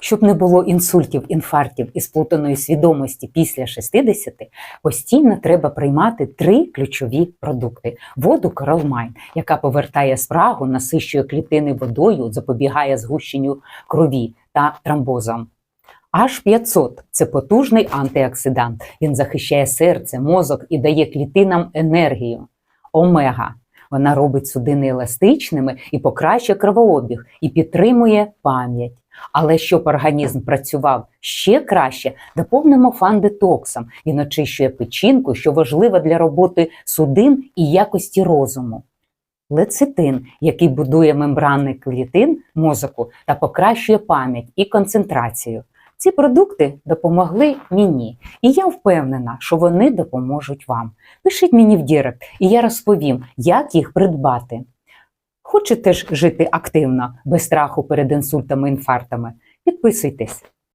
Щоб не було інсультів, інфарктів і сплутаної свідомості після 60, постійно треба приймати три ключові продукти: воду Mine, яка повертає спрагу, насищує клітини водою, запобігає згущенню крові та тромбозам. H500 – це потужний антиоксидант. Він захищає серце, мозок і дає клітинам енергію. Омега. Вона робить судини еластичними і покращує кровообіг, і підтримує пам'ять. Але щоб організм працював ще краще, доповнимо фан-детоксом. Він очищує печінку, що важливо для роботи судин і якості розуму. Лецитин, який будує мембрани клітин мозоку та покращує пам'ять і концентрацію. Ці продукти допомогли мені, і я впевнена, що вони допоможуть вам. Пишіть мені в Дірект, і я розповім, як їх придбати. Хочете ж жити активно, без страху перед інсультами інфарктами? Підписуйтесь.